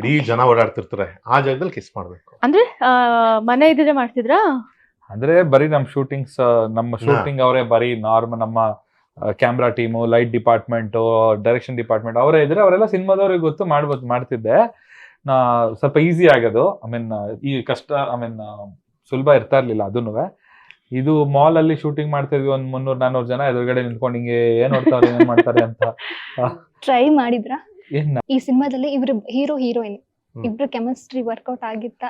ಇಡೀ ಜನ ಓಡಾಡ್ತಿರ್ತಾರೆ. ಆ ಜಾಗದಲ್ಲಿ ಕಿಸ್ ಮಾಡ್ಬೇಕು. ಅಂದ್ರೆ ಆ, ಮನೆ ಇದ್ರೆ ಮಾಡ್ತಿದ್ರಾ? ಅಂದ್ರೆ ಬರೀ ನಮ್ ಶೂಟಿಂಗ್ಸ್ ನಮ್ಮ ಶೂಟಿಂಗ್ ಅವರೇ ಬರೀ ನಾರ್ಮ್ ನಮ್ಮ camera team light department direction department ಅವರೇ ಇದ್ರೆ ಅವರೆಲ್ಲ ಸಿನಿಮಾದವ್ರಿಗೆ ಗೊತ್ತು ಮಾಡ್ಬೋದು ಮಾಡ್ತಿದ್ದೆ. ನಾ ಸ್ವಲ್ಪ ಈಸಿ ಆಗೋದು. ಐ ಮೀನ್ ಈ ಕಷ್ಟ ಐ ಮೀನ್ ಸುಲಭ ಇರ್ತಾ ಇರ್ಲಿಲ್ಲ ಅದನ್ನು ಇದು ಮಾಲ್ ಅಲ್ಲಿ ಶೂಟಿಂಗ್ ಮಾಡ್ತಿದ್ವಿ ಒಂದ್ ಮುನ್ನೂರ್ ನಾನೂರ್ ಜನ ಎದುರುಗಡೆ ನಿಂತ್ಕೊಂಡು ಹಿಂಗೆ ಏನ್ ನೋಡ್ತಾರೆ ಏನ್ ಮಾಡ್ತಾರೆ ಅಂತ. ಟ್ರೈ ಮಾಡಿದ್ರಾ? ಈ ಸಿನಿಮಾದಲ್ಲಿ ಇವರು ಹೀರೋ ಹೀರೋಯಿನ್. ಇಬ್ರು ಕೆಮಿಸ್ಟ್ರಿ ವರ್ಕೌಟ್ ಆಗಿತ್ತ?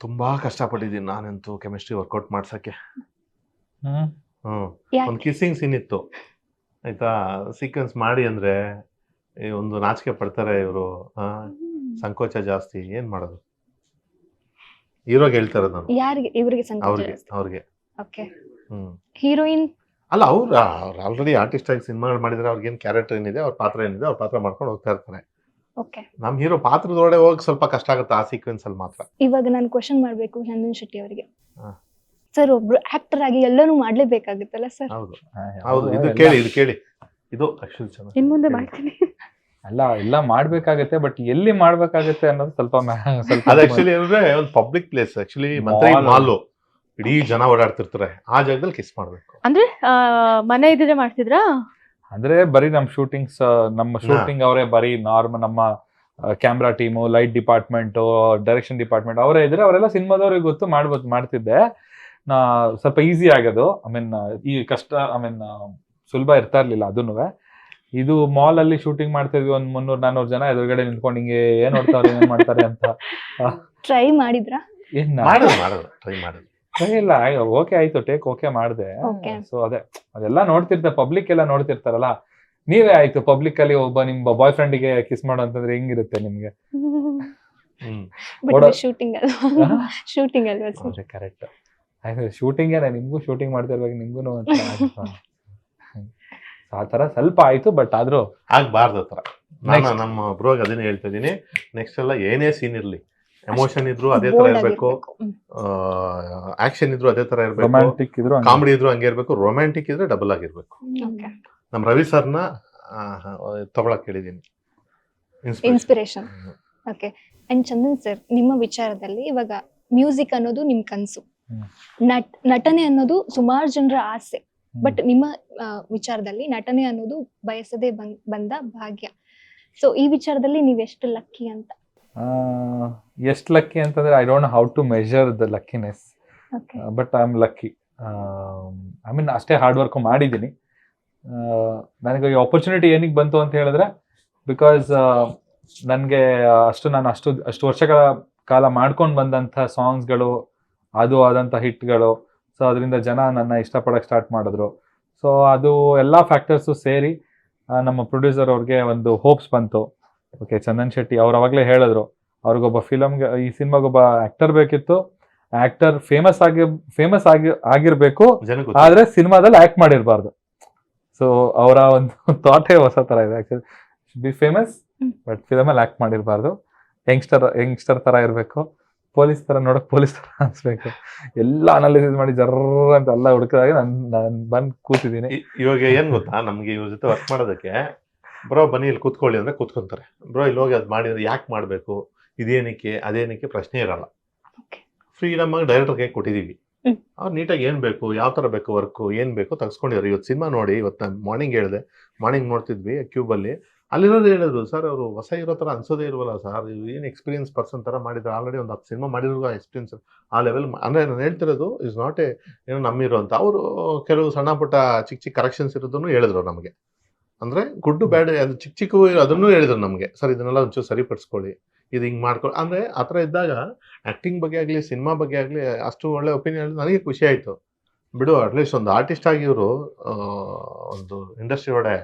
ತುಂಬಾ ಕಷ್ಟಪಟ್ಟಿದ್ದೀನಿ ನಾನಂತೂ ಕೆಮಿಸ್ಟ್ರಿ ವರ್ಕೌಟ್ ಮಾಡ್ಸಕ್ಕೆ. ಹ್ಮ್. ಒಂದು ಕಿಸ್ಸಿಂಗ್ ಸೀನ್ ಇತ್ತು. ಆಯ್ತಾ? ಸೀಕ್ವೆನ್ಸ್ ಮಾಡಿ ಅಂದ್ರೆ ಈ ಒಂದು ನಾಚಿಕೆ ಪಡ್ತಾರೆ ಇವರು. ಸಂಕೋಚ ಜಾಸ್ತಿ. ಏನ್ ಮಾಡೋದು? ಹೀರೋಗೆ ಹೇಳ್ತಾರೆ ನಾನು. ಯಾರಿಗೆ? ಇವರಿಗೆ ಸಂಕೋಚ ಅವ್ರಿಗೆ ಅವ್ರಿಗೆ. ಓಕೆ. ಹೀರೋಯಿನ್ ಅಲ್ಲ ಅವ್ರು ಅವ್ರು ಆಲ್ರೆಡಿ ಆರ್ಟಿಸ್ಟ್ ಆಗಿ ಸಿನಿಮಾಗಳು ಮಾಡಿದ್ರೆ ಅವ್ರಿಗೆ ಏನ್ ಕ್ಯಾರೆಕ್ಟರ್ ಏನಿದೆ ಅವ್ರ ಪಾತ್ರ ಏನಿದೆ ಅವ್ರ ಪಾತ್ರ ಮಾಡ್ಕೊಂಡು ಹೋಗ್ತಾ ಇರ್ತಾರೆ. ಓಕೆ ನಮ್ ಹೀರೋ ಪಾತ್ರದೊಳಗೆ ಹೋಗಿ ಸ್ವಲ್ಪ ಕಷ್ಟ ಆಗುತ್ತೆ ಆ ಸೀಕ್ವೆನ್ಸ್ ಅಲ್ಲಿ ಮಾತ್ರ. ಇವಾಗ ನಾನು ಕ್ವಶನ್ ಮಾಡಬೇಕು ಚಂದನ್ ಶೆಟ್ಟಿ ಅವರಿಗೆ. ಸರ್ ಒಬ್ರು ಆಕ್ಟರ್ ಆಗಿ ಎಲ್ಲನೂ ಮಾಡ್ಲೇಬೇಕಾಗುತ್ತಲ್ಲ ಸರ್ ಹೌದು. ಹೌದು ಇದು ಕೇಳಿ ಇದು ಕೇಳಿ. ಇದು ಆಕ್ಚುಲಿ ಚೆನ್ನಾಗಿ ಇನ್ ಮುಂದೆ ಮಾಡ್ತೀನಿ. ಅಲ್ಲ ಎಲ್ಲ ಮಾಡ್ಬೇಕಾಗತ್ತೆ ಬಟ್ ಎಲ್ಲಿ ಮಾಡ್ಬೇಕಾಗತ್ತೆ ಅನ್ನೋದು ಸ್ವಲ್ಪ ಸ್ವಲ್ಪ ಅದು ಆಕ್ಚುಲಿ ಅಂದ್ರೆ ಒಂದು ಪಬ್ಲಿಕ್ ಪ್ಲೇಸ್ ಆಕ್ಚುಲಿ ಮಂತ್ರಿ. ಮಾಲು. ಇಡೀ ಜನ ಓಡಾಡ್ತಿರ್ತಾರೆ. ಆ ಜಾಗದಲ್ಲಿ ಕಿಸ್ ಮಾಡ್ಬೇಕು. ಅಂದ್ರೆ ಆ, ಮನೆ ಇದ್ರೆ ಮಾಡ್ತಿದ್ರಾ? ಅಂದ್ರೆ ಬರೀ ನಮ್ ಶೂಟಿಂಗ್ಸ್ ನಮ್ಮ ಶೂಟಿಂಗ್ ಅವರೇ ಬರೀ ನಾರ್ಮಲ್ ನಮ್ಮ camera team light department direction department ಅವರೇ ಇದ್ರೆ ಅವರೆಲ್ಲ ಸಿನಿಮಾದವ್ರಿಗೆ ಗೊತ್ತು ಮಾಡ್ಬೋದು ಮಾಡ್ತಿದ್ದೆ. ನಾ ಸ್ವಲ್ಪ ಈಸಿ ಆಗೋದು. ಐ ಮೀನ್ ಈ ಕಷ್ಟ ಐ ಮೀನ್ ಸುಲಭ ಇರ್ತಾ ಇರ್ಲಿಲ್ಲ ಅದನ್ನು ಇದು ಮಾಲ್ ಅಲ್ಲಿ ಶೂಟಿಂಗ್ ಮಾಡ್ತಿದ್ವಿ ಒಂದ್ ಮುನ್ನೂರ್ ನಾನೂರ್ ಜನ ಎದುರುಗಡೆ ನಿಂತ್ಕೊಂಡು ಹಿಂಗೆ ಏನ್ ನೋಡ್ತಾರೆ ಏನ್ ಮಾಡ್ತಾರೆ ಅಂತ. ಟ್ರೈ ಮಾಡಿದ್ರಾ? ಏನ್ ಮಾಡೋದು ಮಾಡೋದು ಟ್ರೈ ಮಾಡೋದು ಇಲ್ಲ ಓಕೆ ಆಯ್ತು ಟೇಕ್ ಓಕೆ ಮಾಡಿದೆ. ಸೊ ಅದೇ ಅದೆಲ್ಲ ನೋಡ್ತಿರ್ತಾರೆ ಪಬ್ಲಿಕ್ ಎಲ್ಲ ನೋಡ್ತಿರ್ತಾರಲ್ಲ. ನೀವೇ ಆಯ್ತು ಪಬ್ಲಿಕ್ ಅಲ್ಲಿ ಒಬ್ಬ ನಿಮ್ಮ ಬಾಯ್ ಫ್ರೆಂಡಿಗೆ ಕಿಸ್ ಮಾಡೋ ಅಂತಂದ್ರೆ ಹೆಂಗಿರುತ್ತೆ ನಿಮ್ಗೆ? ಶೂಟಿಂಗ್? ಶೂಟಿಂಗ್ ಅಲ್ವಾ? ಸರ್ ಕರೆಕ್ಟ್ ಆಯ್ತು ಶೂಟಿಂಗ್ ಏನ ನಿಮ್ಗೂ ಶೂಟಿಂಗ್ ಮಾಡ್ತಿರ್ಬೇಕು ನಿಮ್ಗೂ ಅಂತ ಆ ತರ ಸ್ವಲ್ಪ ಆಯ್ತು ಬಟ್ ಆದ್ರೂ ಆಗ್ಬಾರ್ದು ತರ ನಮ್ಮ ಬ್ರೋಗ್ ಅದನ್ನೇ ಹೇಳ್ತಾ ಇದೀನಿ ನೆಕ್ಸ್ಟ್ ಎಲ್ಲ ಏನೇ ಸೀನ್ ಇರ್ಲಿ ಎಮೋಷನ್ ಇದ್ರು ಅದೇ ತರ ಇರ್ಬೇಕು. ಆಕ್ಷನ್ ಇದ್ರು ಅದೇ ತರ ಇರ್ಬೇಕು. ರೊಮ್ಯಾಂಟಿಕ್ ಇದ್ರು ಹಂಗೆ. ಕಾಮಿಡಿ ಇದ್ರು ಹಂಗೆ ಇರ್ಬೇಕು. ರೊಮ್ಯಾಂಟಿಕ್ ಇದ್ರೆ ಡಬಲ್ ಆಗಿರ್ಬೇಕು. ಓಕೆ ನಮ್ ರವಿ ಸರ್ನ ತಗೊಳಕ್ ಹೇಳಿದೀನಿ. Inspiration okay and Chandan sir ನಿಮ್ಮ ವಿಚಾರದಲ್ಲಿ ಇವಾಗ ಮ್ಯೂಸಿಕ್ ಅನ್ನೋದು ನಿಮ್ ಕನ್ಸು. ನಟ್ ನಟನೆ ಅನ್ನೋದು ಸುಮಾರು ಜನರ ಆಸೆ. ಬಟ್ ನಿಮ್ಮ ವಿಚಾರದಲ್ಲಿ ನಟನೆ ಅನ್ನೋದು ಬಯಸದೆ ಬಂದ್- ಬಂದ ಭಾಗ್ಯ. ಸೊ ಈ ವಿಚಾರದಲ್ಲಿ ನೀವ್ ಎಷ್ಟು ಲಕ್ಕಿ ಅಂತ? ಎಷ್ಟ್ ಲಕ್ಕಿ ಅಂತಂದ್ರೆ I don't how to measure the luckiness but I am lucky I mean ಅಷ್ಟೇ ಹಾರ್ಡ್ ವರ್ಕ್ ಮಾಡಿದ್ದೀನಿ. ನನಗೆ ಈ ಆಪರ್ಚುನಿಟಿ ಏನಿಗೆ ಬಂತು ಅಂತ ಹೇಳಿದ್ರೆ ಬಿಕಾಸ್ ನನಗೆ ಅಷ್ಟು ನಾನು ಅಷ್ಟು ಅಷ್ಟು ವರ್ಷಗಳ ಕಾಲ ಮಾಡ್ಕೊಂಡು ಬಂದಂಥ ಸಾಂಗ್ಸ್ಗಳು ಅದು ಆದಂಥ ಹಿಟ್ಗಳು ಸೊ ಅದರಿಂದ ಜನ ನನ್ನ ಇಷ್ಟಪಡೋಕ್ಕೆ ಸ್ಟಾರ್ಟ್ ಮಾಡಿದ್ರು. ಸೊ ಅದು ಎಲ್ಲ ಫ್ಯಾಕ್ಟರ್ಸು ಸೇರಿ ನಮ್ಮ ಪ್ರೊಡ್ಯೂಸರ್ ಅವ್ರಿಗೆ ಒಂದು ಹೋಪ್ಸ್ ಬಂತು. ಓಕೆ ಚಂದನ್ ಶೆಟ್ಟಿ ಅವ್ರು ಅವಾಗಲೇ ಹೇಳಿದ್ರು ಅವ್ರಿಗೊಬ್ಬ ಫಿಲಮ್ಗೆ ಈ ಸಿನಿಮಾಗೊಬ್ಬ ಆಕ್ಟರ್ ಬೇಕಿತ್ತು ಆಕ್ಟರ್ ಫೇಮಸ್ ಆಗಿ ಫೇಮಸ್ ಆಗಿ ಆಗಿರ್ಬೇಕು ಆದ್ರೆ ಸಿನಿಮಾದಲ್ಲಿ ಆಕ್ಟ್ ಮಾಡಿರ್ಬಾರ್ದು. ಸೊ ಅವರ ಒಂದು ಥಾಟೇ ಹೊಸ ತರ ಇದೆ actually be famous but but ಫಿಲಮಲ್ಲಿ act ಮಾಡಿರ್ಬಾರ್ದು. ಯಂಗ್ಸ್ಟರ್ ಯಂಗ್ಸ್ಟರ್ ತರ ಇರಬೇಕು. ಪೊಲೀಸ್ ತರ ನೋಡಕ್ ಪೊಲೀಸ್ ತರ ಅನ್ಸ್ಬೇಕು. ಎಲ್ಲ ಅನಾಲಿಸಿಸ್ ಮಾಡಿ ಜರ್ರ ಅಂತ ಎಲ್ಲ ಹುಡುಕಿದಾಗ ನಾನು ನಾನು ಬಂದು ಕೂತಿದ್ದೀನಿ. ಇವಾಗ ಏನ್ ಗೊತ್ತಾ? ನಮ್ಗೆ ಇವ್ರ ಜೊತೆ ವರ್ಕ್ ಮಾಡೋದಕ್ಕೆ ಬ್ರೋ ಬನ್ನಿ ಇಲ್ಲಿ ಕೂತ್ಕೊಳ್ಳಿ ಅಂದರೆ ಕೂತ್ಕೊಂತಾರೆ. ಬ್ರೋ ಇಲ್ಲಿ ಹೋಗಿ ಅದು ಮಾಡಿದ್ರೆ ಯಾಕೆ ಮಾಡಬೇಕು? ಇದೇನಕ್ಕೆ? ಅದೇನಕ್ಕೆ ಪ್ರಶ್ನೆ ಇರಲ್ಲ. ಫ್ರೀಡಮ್ ಆಗಿ ಡೈರೆಕ್ಟರ್ ಕೈ ಕೊಟ್ಟಿದೀವಿ. ಹ್ಮ್. ಅವ್ರು ನೀಟಾಗಿ ಏನು ಬೇಕು? ಯಾವ ಥರ ಬೇಕು ವರ್ಕು ಏನು ಬೇಕು? ತಗ್ಸ್ಕೊಂಡಿದ್ದಾರೆ ಇವತ್ತು ಸಿನಿಮಾ ನೋಡಿ ಇವತ್ತು ನಾನು ಮಾರ್ನಿಂಗ್ ಹೇಳಿದೆ. ಮಾರ್ನಿಂಗ್ ನೋಡ್ತಿದ್ವಿ ಕ್ಯೂಬಲ್ಲಿ ಅಲ್ಲಿರೋದು ಹೇಳಿದ್ರು ಸರ್ ಅವರು ಹೊಸ ಇರೋ ಥರ ಅನ್ಸೋದೇ ಇರೋಲ್ಲ ಸರ್ ಏನು ಎಕ್ಸ್ಪೀರಿಯನ್ಸ್ ಪರ್ಸನ್ ಥರ ಮಾಡಿದ್ರು ಆಲ್ರೆಡಿ ಒಂದು ಹತ್ತು ಸಿನಿಮಾ ಮಾಡಿರೋ ಎಕ್ಸ್ಪೀರಿಯನ್ಸ್ ಆ ಲೆವೆಲ್ ಅಂದರೆ ನಾನು ಹೇಳ್ತಿರೋದು ಇಸ್ ನಾಟ್ ಎ ಏನೋ ನಮ್ಮಿರೋ ಅಂತ ಅವರು ಕೆಲವು ಸಣ್ಣ ಪುಟ್ಟ ಚಿಕ್ಕ ಚಿಕ್ಕ ಕರೆಕ್ಷನ್ಸ್ ಇರೋದನ್ನು ಹೇಳಿದ್ರು ನಮಗೆ. ಅಂದ್ರೆ ಗುಡ್ಡು ಬ್ಯಾಡ್ ಅದು ಚಿಕ್ಕ ಚಿಕ್ಕ ಅದನ್ನು ಹೇಳಿದ್ರು ನಮಗೆ. ಸರ್ ಇದನ್ನೆಲ್ಲ ಒಂಚೂರು ಸರಿಪಡಿಸ್ಕೊಳ್ಳಿ. ಇದು ಹಿಂಗೆ ಮಾಡ್ಕೊಳ್ಳಿ ಅಂದ್ರೆ ಆ ಥರ ಇದ್ದಾಗ ಆಕ್ಟಿಂಗ್ ಬಗ್ಗೆ ಆಗಲಿ ಸಿನಿಮಾ ಬಗ್ಗೆ ಆಗಲಿ ಅಷ್ಟು ಒಳ್ಳೆ ಒಪಿನಿಯನ್ ನನಗೆ ಖುಷಿ ಆಯಿತು. ಬಿಡು ಅಟ್ಲೀಸ್ಟ್ ಒಂದು ಆರ್ಟಿಸ್ಟ್ ಆಗಿ ಇವರು ಒಂದು ಇಂಡಸ್ಟ್ರಿ ಒಳಗೆ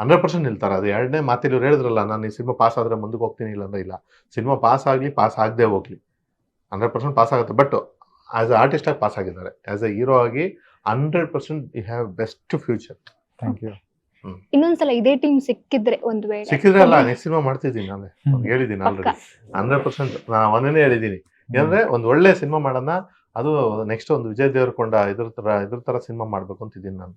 ಹಂಡ್ರೆಡ್ ಪರ್ಸೆಂಟ್ ನಿಲ್ತಾರೆ. ಅದು ಎರಡನೇ ಮಾತಿಲ್ಲ ಇವ್ರು ಹೇಳಿದ್ರಲ್ಲ ನಾನು ಈ ಸಿನಿಮಾ ಪಾಸ್ ಆದರೆ ಮುಂದಕ್ಕೆ ಹೋಗ್ತೀನಿ ಇಲ್ಲ ಅಂದ್ರೆ ಇಲ್ಲ. ಸಿನಿಮಾ ಪಾಸ್ ಆಗಲಿ ಪಾಸ್ ಆಗದೆ ಹೋಗ್ಲಿ. ಹಂಡ್ರೆಡ್ ಪರ್ಸೆಂಟ್ ಪಾಸ್ ಆಗುತ್ತೆ. ಬಟ್ ಆ್ಯಸ್ ಅ ಆರ್ಟಿಸ್ಟ್ ಆಗಿ ಪಾಸ್ ಆಗಿದ್ದಾರೆ. ಆಸ್ ಅ ಹೀರೋ ಆಗಿ hundred percent you have best future thank you ಇನ್ನೊಂದ್ಸಲ ಇದೇ ಟೀಮ್ ಸಿಕ್ಕಿದ್ರೆ ಒಂದ್ ವೇಳೆ. ಸಿಕ್ಕಿದ್ರೆ ಅಲ್ಲ ನೆಕ್ಸ್ಟ್ ಸಿನಿಮಾ ಮಾಡ್ತಿದ್ದೀನಿ ನಾನೇ ಹೇಳಿದ್ದೀನಿ ಆಲ್ರೆಡಿ ಹಂಡ್ರೆಡ್ ಪರ್ಸೆಂಟ್ ನಾನು ಒಂದೇ ಹೇಳಿದ್ದೀನಿ. ಏನಂದ್ರೆ ಒಂದ್ ಒಳ್ಳೆ ಸಿನಿಮಾ ಮಾಡೋಣ ಅದು ನೆಕ್ಸ್ಟ್ ಒಂದು ವಿಜಯ್ ದೇವರಕೊಂಡ ಇದ್ರ ತರ ಇದ್ರ ತರ ಸಿನಿಮಾ ಮಾಡ್ಬೇಕು ಅಂತಿದ್ದೀನಿ ನಾನು.